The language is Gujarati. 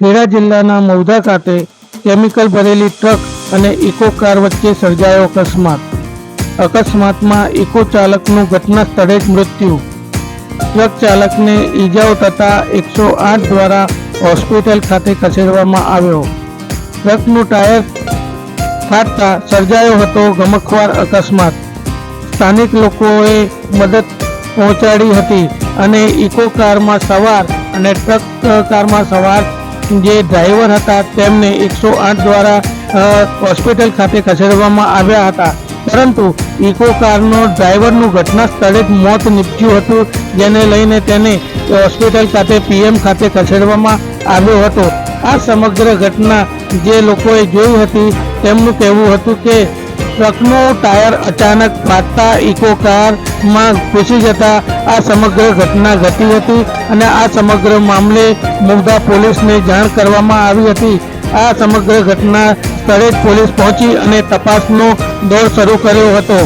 ખેડા જિલ્લાના મૌધા ખાતે કેમિકલ ભરેલી ટ્રક અને ઇકો કાર વચ્ચે સર્જાયો અકસ્માત. અકસ્માતમાં ઇકો ચાલકનું ઘટના સ્થળે જ મૃત્યુ. ટ્રક ચાલકને ઈજાઓ થતા એકસો આઠ દ્વારા હોસ્પિટલ ખાતે ખસેડવામાં આવ્યો. ટ્રકનું ટાયર ફાટતા સર્જાયો હતો ગમખવાર અકસ્માત. સ્થાનિક લોકોએ મદદ પહોંચાડી હતી અને ઇકો કારમાં સવાર અને ટ્રક કારમાં સવાર જે ડ્રાઈવર હતા તેમને એકસો આઠ દ્વારા હોસ્પિટલ ખાતે ખસેડવામાં આવ્યા હતા. પરંતુ ઇકો કારનો ડ્રાઈવરનું ઘટના સ્થળે જ મોત નીપજ્યું હતું, જેને લઈને તેને હોસ્પિટલ ખાતે પીએમ ખાતે ખસેડવામાં આવ્યો હતો. આ સમગ્ર ઘટના જે લોકોએ જોઈ હતી, તેમનું કહેવું હતું કે ટ્રકનું ટાયર અચાનક ફાટતા ઇકો કારમાં ઘૂસી જતા આ સમગ્ર ઘટના ઘટી હતી અને આ સમગ્ર મામલે મુગ્ધા પોલીસને જાણ કરવામાં આવી હતી. આ સમગ્ર ઘટના સ્થળે જ પોલીસ પહોંચી અને તપાસનો દોર શરૂ કર્યો હતો.